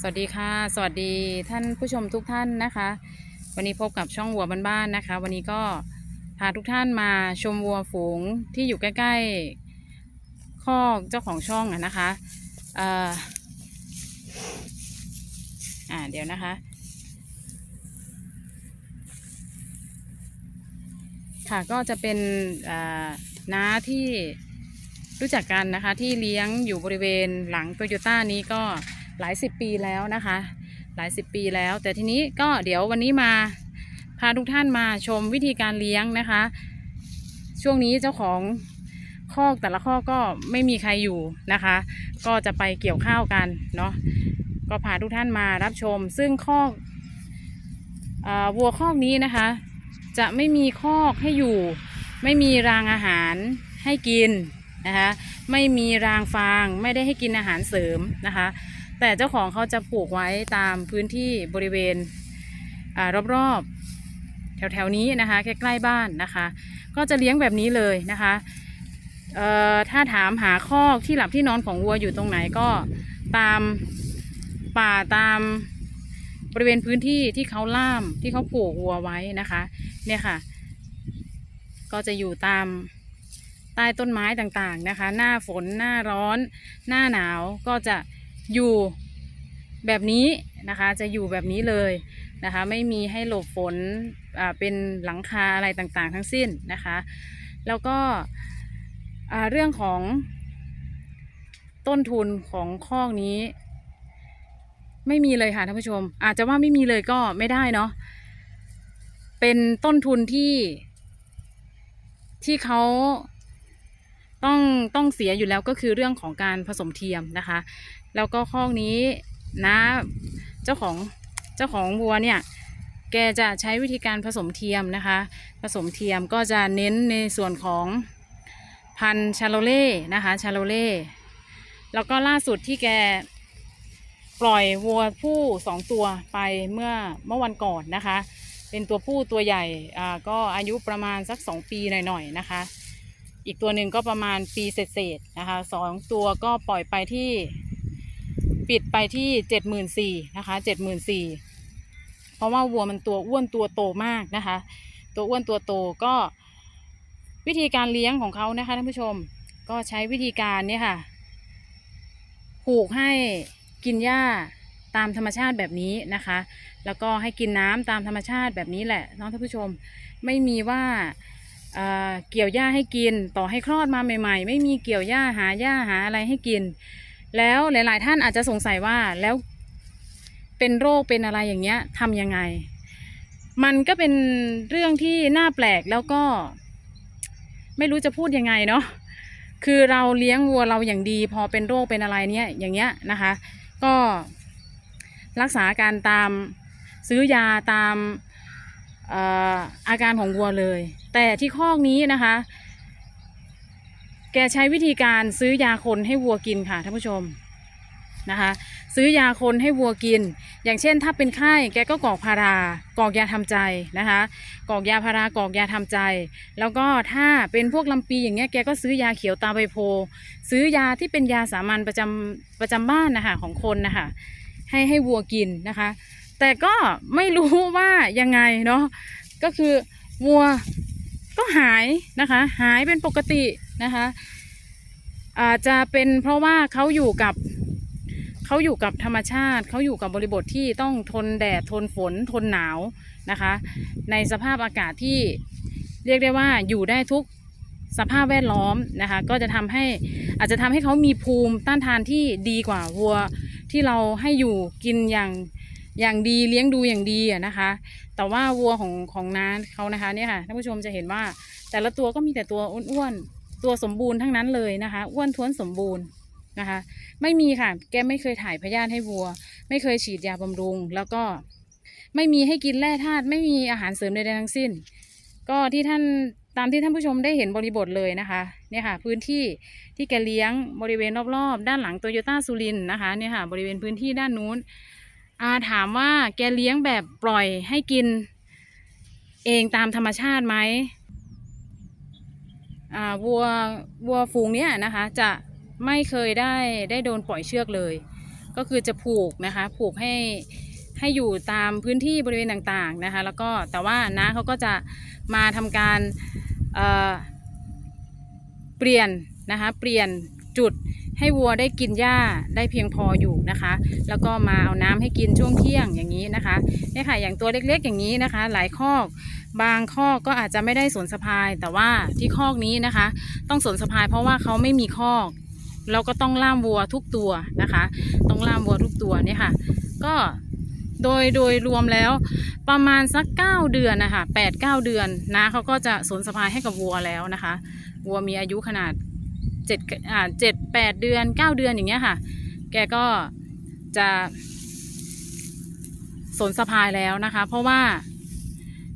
สวัสดีค่ะ สวัสดีท่านผู้ชมทุกท่านนะคะ วันนี้พบกับช่องวัวบ้านๆนะคะ วันนี้ก็พาทุกท่านมาชมวัวฝูงที่อยู่ใกล้ๆคอกเจ้าของช่องอะนะคะเอ่ออ่าเดี๋ยวนะคะ ค่ะก็จะเป็นอ่าน้าที่รู้จักกันนะคะที่เลี้ยงอยู่บริเวณหลังโตโยต้านี้ก็ หลายสิบปีแล้วนะคะ หลายสิบปีแล้ว แต่ทีนี้ก็เดี๋ยววันนี้มาพาทุกท่านมาชมวิธีการเลี้ยงนะคะ ช่วงนี้เจ้าของคอกแต่ละคอกก็ไม่มีใครอยู่นะคะ ก็จะไปเกี่ยวข้าวกันเนาะก็พาทุกท่านมารับชม ซึ่งคอกอวัวคอกนี้นะคะ จะไม่มีคอกให้อยู่ ไม่มีรางอาหารให้กินนะคะ ไม่มีรางฟาง ไม่ได้ให้กินอาหารเสริมนะคะ แต่เจ้าของเขาจะปลูกไว้ตามพื้นที่บริเวณอารอบๆ แถวๆนี้นะคะใกล้ๆบ้านนะคะ ก็จะเลี้ยงแบบนี้เลยนะคะถ้าถามหาคอกที่หลับที่นอนของวัวอยู่ตรงไหนก็ตามป่าตามบริเวณพื้นที่ที่เขาล่ามที่เขาปลูกวัวไว้นะคะเนี่ยค่ะ ก็จะอยู่ตามใต้ต้นไม้ต่างๆนะคะ หน้าฝนหน้าร้อน หน้าหนาวก็จะ อยู่แบบนี้นะคะจะอยู่แบบนี้เลยนะคะ ไม่มีให้หลบฝนเป็นหลังคาอะไรต่างๆ ทั้งสิ้นนะคะ แล้วก็เรื่องของต้นทุนของคอกนี้ ไม่มีเลยค่ะท่านผู้ชม อาจจะว่าไม่มีเลยก็ไม่ได้เนาะเป็นต้นทุนที่ที่เขา ต้องต้องเสียอยู่แล้วก็คือเรื่องของการผสมเทียมนะคะ แล้วก็ข้อกนี้นะเจ้าของเจ้าของวัวเนี่ยแกจะใช้วิธีการผสมเทียมนะคะ ผสมเทียมก็จะเน้นในส่วนของพันชาโลเล่นะคะชาโลเล่แล้วก็ล่าสุดที่แกปล่อยวัวผู้สองตัวไปเมื่อเมื่อวันก่อนนะคะ เป็นตัวผู้ตัวใหญ่อ่าก็อายุประมาณสักสองปีหน่อยๆนะคะ อีกตัวหนึ่งก็ประมาณปีเศษๆนะคะสองตัวก็ปล่อยไปที่ปิดไปที่เจ็ดหมื่นสี่นะคะเจ็ดหมื่นสี่เพราะว่าวัวมันตัวอ้วนตัวโตมากนะคะ ตัวอ้วนตัวโตก็วิธีการเลี้ยงของเขานะคะท่านผู้ชมก็ใช้วิธีการเนี่ยค่ะผูกให้กินหญ้าตามธรรมชาติแบบนี้นะคะ แล้วก็ให้กินน้ำตามธรรมชาติแบบนี้แหละน้องท่านผู้ชมไม่มีว่า เกี่ยวหญ้าให้กิน ต่อให้คลอดมาใหม่ ๆ ไม่มีเกี่ยวหญ้าหาหญ้าหาอะไรให้กิน แล้วหลาย ๆ ท่านอาจจะสงสัยว่าแล้วเป็นโรคเป็นอะไรอย่างเงี้ยทำยังไง มันก็เป็นเรื่องที่น่าแปลกแล้วก็ ไม่รู้จะพูดยังไงเนาะคือเราเลี้ยงวัวเราอย่างดี พอเป็นโรคเป็นอะไรเนี่ยอย่างเงี้ยนะคะ ก็รักษาการตามซื้อยาตาม อาการของวัวเลย แต่ที่คอกนี้นะคะ แกใช้วิธีการซื้อยาคนให้วัวกินค่ะท่านผู้ชมนะคะซื้อยาคนให้วัวกิน อย่างเช่น ถ้าเป็นไข้แกก็กอกพารากอกยาทำใจนะคะกอกยาพารากอกยาทำใจ แล้วก็ถ้าเป็นพวกลำปีอย่างเงี้ยแกก็ซื้อยาเขียวตาใบโพ ซื้อยาที่เป็นยาสามัญประจำประจำบ้านนะคะของคนนะคะให้ให้วัวกินนะคะ แต่ก็ไม่รู้ว่ายังไงเนาะก็คือวัวก็หายนะคะ หายเป็นปกตินะคะอาจจะเป็นเพราะว่าเขาอยู่กับเขาอยู่กับธรรมชาติ เขาอยู่กับบริบทที่ต้องทนแดดทนฝนทนหนาวนะคะ ในสภาพอากาศที่เรียกได้ว่าอยู่ได้ทุกสภาพแวดล้อมนะคะ ก็จะทำให้อาจจะทำให้เขามีภูมิต้านทานที่ดีกว่าวัวที่เราให้อยู่กินอย่าง อย่างดีเลี้ยงดูอย่างดีอะนะคะ แต่ว่าวัวของของน้าเขานะคะเนี่ยค่ะท่านผู้ชมจะเห็นว่า แต่ละตัวก็มีแต่ตัวอ้วนๆตัวสมบูรณ์ทั้งนั้นเลยนะคะ อ้วนท้วนสมบูรณ์นะคะ ไม่มีค่ะ แกไม่เคยถ่ายพยาธิให้วัว ไม่เคยฉีดยาบำรุง แล้วก็ไม่มีให้กินแร่ธาตุไม่มีอาหารเสริมใดๆทั้งสิ้น ก็ที่ท่านตามที่ท่านผู้ชมได้เห็นบริบทเลยนะคะเนี่ยค่ะพื้นที่ที่แกเลี้ยงบริเวณรอบๆ ด้านหลังโตโยต้าสุรินนะคะเนี่ยค่ะบริเวณพื้นที่ด้านนู้น อาถามว่าแกเลี้ยงแบบปล่อยให้กิน เองตามธรรมชาติไหมอ่าวัววัวฝูงเนี้ยนะคะ จะไม่เคยได้ได้โดนปล่อยเชือกเลย ก็คือจะผูกนะคะ ผูกให้ให้อยู่ตามพื้นที่บริเวณต่างๆนะคะ แล้วก็แต่ว่าน้าเขาก็จะมาทำการเเปลี่ยนนะคะ เปลี่ยนจุด ให้วัวได้กินหญ้าได้เพียงพออยู่นะคะ แล้วก็มาเอาน้ำให้กินช่วงเที่ยงอย่างนี้นะคะเนี่ยค่ะอย่างตัวเล็กๆอย่างนี้นะคะ หลายคอกบางคอกก็อาจจะไม่ได้สนสะพาย แต่ว่าที่คอกนี้นะคะ ต้องสนสะพายเพราะว่าเขาไม่มีคอก เราก็ต้องล่ามวัวทุกตัวนะคะ ต้องล่ามวัวทุกตัวเนี่ยค่ะ ก็โดยโดยรวมแล้วประมาณสัก 9 เดือนนะคะแปดเก้าเดือนนะเขาก็จะสนสะพายให้กับวัวแล้วนะคะ วัวมีอายุขนาด เจ็ดอ่าเจ็ดแปดเดือนเก้าเดือนอย่างเงี้ยค่ะ แกก็จะสนสะพายแล้วนะคะ เพราะว่า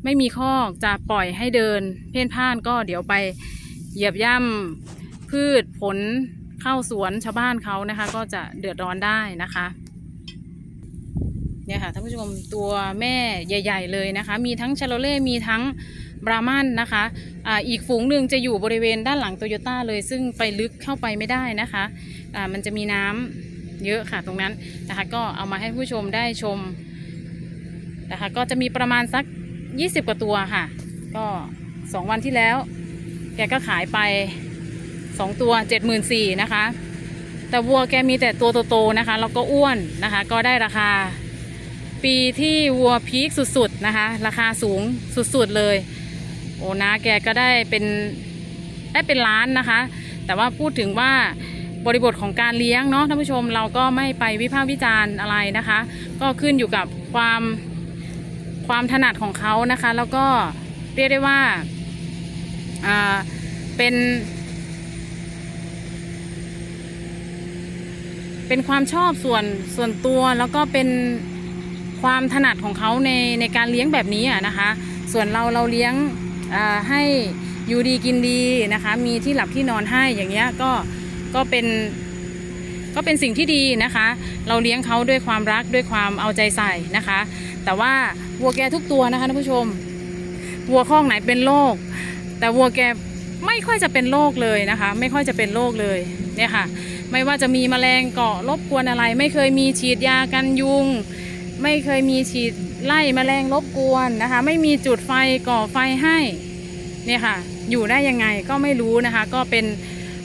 ไม่มีคอกจะปล่อยให้เดิน เพ่นพ่านก็เดี๋ยวไปเหยียบย่ำพืชผลเข้าสวนชาวบ้านเขานะคะ ก็จะเดือดร้อนได้นะคะเนี่ยค่ะท่านผู้ชมตัวแม่ใหญ่ ๆ เลยนะคะ มีทั้งชาโลเล่ มีทั้ง บรามันนะคะอ่าอีกฝูงหนึ่งจะอยู่บริเวณด้านหลังโตโยต้าเลย ซึ่งไปลึกเข้าไปไม่ได้นะคะอ่ามันจะมีน้ำเยอะค่ะตรงนั้นนะคะก็เอามาให้ผู้ชมได้ชมนะคะก็จะมีประมาณสัก 20 กว่าตัวค่ะ ก็ 2 วันที่แล้ว แกก็ขายไป 2 ตัว 74,000นะคะ แต่วัวแกมีแต่ตัวโตๆนะคะแล้วก็อ้วนนะคะ ก็ได้ราคาปีที่วัวพีคสุดๆนะคะ ราคาสูงสุดๆเลย โอ้นะแกก็ได้เป็นได้เป็นล้านนะคะ แต่ว่าพูดถึงว่าบริบทของการเลี้ยงเนาะท่านผู้ชมเราก็ไม่ไปวิพากษ์วิจารณ์อะไรนะคะ ก็ขึ้นอยู่กับความความถนัดของเขานะคะ แล้วก็เรียกได้ว่าอ่าเป็น เป็นความชอบส่วนส่วนตัวแล้วก็เป็นความถนัดของเขาในในการเลี้ยงแบบนี้อะนะคะ ส่วนเราเราเลี้ยง ให้อยู่ดีกินดีนะคะ มีที่หลับที่นอนให้อย่างเงี้ยก็ก็เป็นก็เป็นสิ่งที่ดีนะคะ เราเลี้ยงเขาด้วยความรักด้วยความเอาใจใส่นะคะ แต่ว่าวัวแกทุกตัวนะคะท่านผู้ชม วัวข้องไหนเป็นโรคแต่วัวแกไม่ค่อยจะเป็นโรคเลยนะคะ ไม่ค่อยจะเป็นโรคเลยเนี่ยค่ะ ไม่ว่าจะมีแมลงเกาะรบกวนอะไร ไม่เคยมีฉีดยากันยุง ไม่เคยมีฉีด ไล่แมลงรบกวนนะคะ ไม่มีจุดไฟก่อไฟให้เนี่ยค่ะ อยู่ได้ยังไงก็ไม่รู้นะคะ ก็เป็น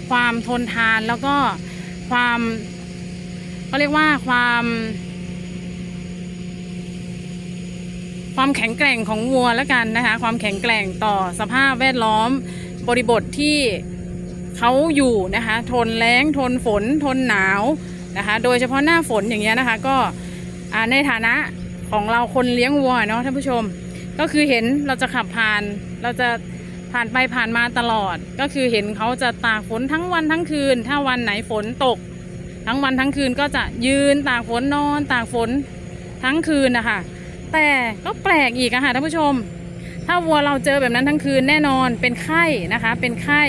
ความทนทานแล้วก็ความเขาเรียกว่าความ ความแข็งแกร่งของวัวแล้วกันนะคะ ความแข็งแกร่งต่อสภาพแวดล้อมบริบทที่เขาอยู่นะคะ ทนแล้งทนฝนทนหนาวนะคะ โดยเฉพาะหน้าฝนอย่างเงี้ยนะคะ ก็ในฐานะ ของเราคนเลี้ยงวัวเนาะท่านผู้ชม ก็คือเห็นเราจะขับผ่านเราจะผ่านไปผ่านมาตลอด ก็คือเห็นเขาจะตากฝนทั้งวันทั้งคืน ถ้าวันไหนฝนตก ทั้งวันทั้งคืนก็จะยืนตากฝนนอนตากฝนทั้งคืนนะคะแต่ก็แปลกอีกอะค่ะท่านผู้ชม ถ้าวัวเราเจอแบบนั้นทั้งคืนแน่นอนเป็นไข้นะคะ เป็นไข้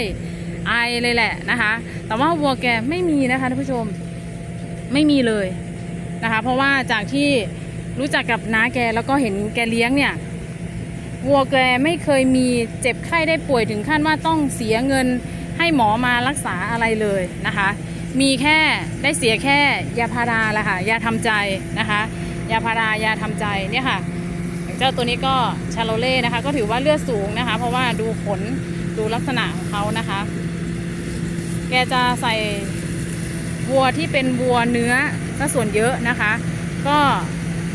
ไอเลยแหละนะคะ แต่ว่าวัวแกไม่มีนะคะท่านผู้ชมไม่มีเลยนะคะ เพราะว่าจากที่ รู้จักกับน้าแกแล้วก็เห็นแกเลี้ยงเนี่ยวัวแกไม่เคยมีเจ็บไข้ได้ป่วยถึงขั้นว่าต้องเสียเงินให้หมอมารักษาอะไรเลยนะคะ มีแค่ได้เสียแค่ยาพาราแหละค่ะยาทำใจนะคะยาพารายาทำใจเนี่ยค่ะเจ้าตัวนี้ก็ชาโลเล่นะคะ ก็ถือว่าเลือดสูงนะคะ เพราะว่าดูขนดูลักษณะของเขานะคะ แกจะใส่วัวที่เป็นวัวเนื้อซะส่วนเยอะนะคะ ก็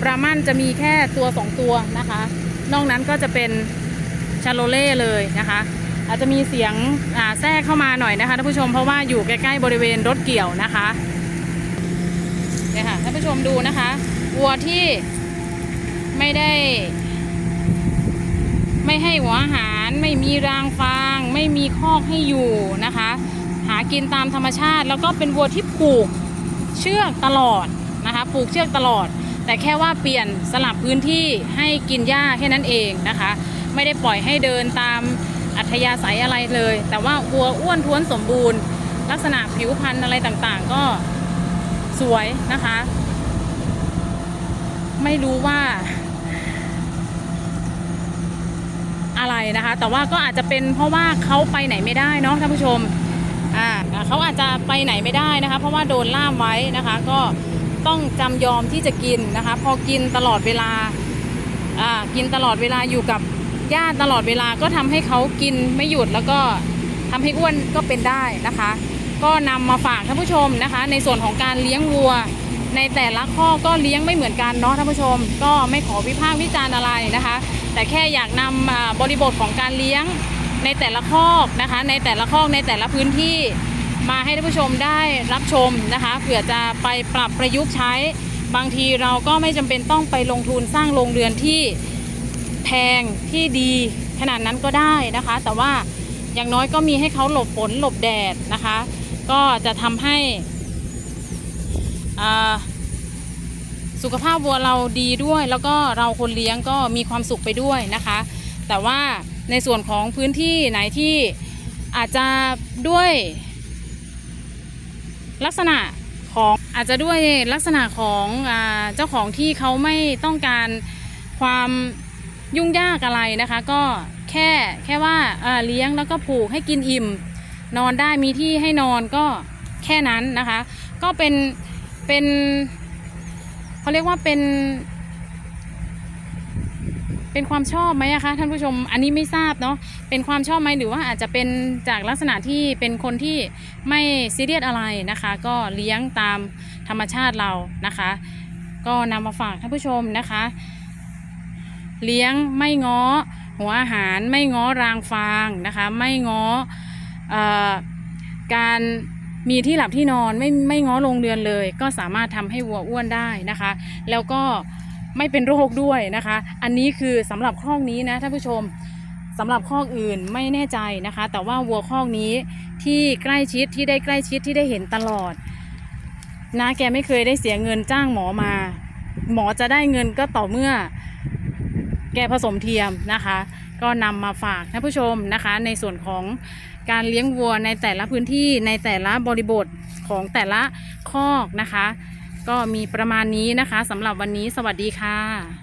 ปรามันจะมีแค่ตัวสองตัวนะคะ นอกนั้นก็จะเป็นชาโลเล่เลยนะคะ อาจจะมีเสียงแทรกเข้ามาหน่อยนะคะท่านผู้ชมเพราะว่าอยู่ใกล้ๆบริเวณรถเกี่ยวนะคะเนี่ยค่ะท่านผู้ชมดูนะคะวัวที่ไม่ได้ ไม่ให้หัวอาหาร ไม่มีรางฟาง ไม่มีคอกให้อยู่นะคะ หากินตามธรรมชาติ แล้วก็เป็นวัวที่ผูกเชือกตลอดนะคะ ผูกเชือกตลอด แต่แค่ว่าเปลี่ยนสลับพื้นที่ให้กินหญ้าแค่นั้นเองนะคะ ไม่ได้ปล่อยให้เดินตามอัธยาศัยอะไรเลย แต่ว่าวัวอ้วนท้วนสมบูรณ์ ลักษณะผิวพรรณอะไรต่างๆ ก็สวยนะคะ ไม่รู้ว่าอะไรนะคะ แต่ว่าก็อาจจะเป็นเพราะว่าเขาไปไหนไม่ได้เนาะท่านผู้ชมอ่าเขาอาจจะไปไหนไม่ได้นะคะ เพราะว่าโดนล่ามไว้นะคะ ก็ ต้องจำยอมที่จะกินนะคะ พอกินตลอดเวลาอ่ากินตลอดเวลาอยู่กับญาติตลอดเวลาก็ทำให้เขากินไม่หยุดแล้วก็ทำให้อ้วนก็เป็นได้นะคะ ก็นำมาฝากท่านผู้ชมนะคะ ในส่วนของการเลี้ยงวัว ในแต่ละข้อก็เลี้ยงไม่เหมือนกันเนาะท่านผู้ชม ก็ไม่ขอวิพากษ์วิจารณ์อะไรนะคะ แต่แค่อยากนำบริบทของการเลี้ยงในแต่ละคอนะคะ ในแต่ละคอในแต่ละพื้นที่ มาให้ท่านผู้ชมได้รับชมนะคะเผื่อจะไปปรับประยุกต์ใช้ บางทีเราก็ไม่จำเป็นต้องไปลงทุนสร้างโรงเรือนที่แพงที่ดีขนาดนั้นก็ได้นะคะ แต่ว่าอย่างน้อยก็มีให้เขาหลบฝนหลบแดดนะคะ ก็จะทำให้อ่าสุขภาพวัวเราดีด้วย แล้วก็เราคนเลี้ยงก็มีความสุขไปด้วยนะคะ แต่ว่าในส่วนของพื้นที่ไหนที่อาจจะด้วย ลักษณะของอาจจะด้วยลักษณะของอเจ้าของที่เขาไม่ต้องการความยุ่งยากอะไรนะคะ ก็แค่แค่ว่าอ่าเลี้ยงแล้วก็ผูกให้กินอิ่ม นอนได้มีที่ให้นอนก็แค่นั้นนะคะ ก็เป็นเป็นเขาเรียกว่าเป็น เป็นความชอบไหมคะท่านผู้ชมอันนี้ไม่ทราบเนาะเป็นความชอบไหมหรือว่าอาจจะเป็นจากลักษณะที่เป็นคนที่ไม่ซีเรียสอะไรนะคะ ก็เลี้ยงตามธรรมชาติเรานะคะ ก็นำมาฝากท่านผู้ชมนะคะ เลี้ยงไม่ง้อ หัวอาหารไม่ง้อรางฟางนะคะ ไม่ง้อออการมีที่หลับที่นอนไม่ไม่ง้อโรงเรือนเลย ก็สามารถทำให้วัวอ้วนได้นะคะ แล้วก็ ไม่เป็นโรคด้วยนะคะ อันนี้คือสำหรับข้อกนี้นะท่านผู้ชมสำหรับข้อกอื่นไม่แน่ใจนะคะ แต่ว่าวัวข้อกนี้ที่ใกล้ชิดที่ได้ใกล้ชิดที่ได้เห็นตลอดนะแกไม่เคยได้เสียเงินจ้างหมอมา หมอจะได้เงินก็ต่อเมื่อ แกผสมเทียมนะคะ ก็นำมาฝากท่านผู้ชมนะคะ ในส่วนของการเลี้ยงวัวในแต่ละพื้นที่ในแต่ละบริบทของแต่ละคอกนะคะ ก็มีประมาณนี้นะคะสำหรับวันนี้สวัสดีค่ะ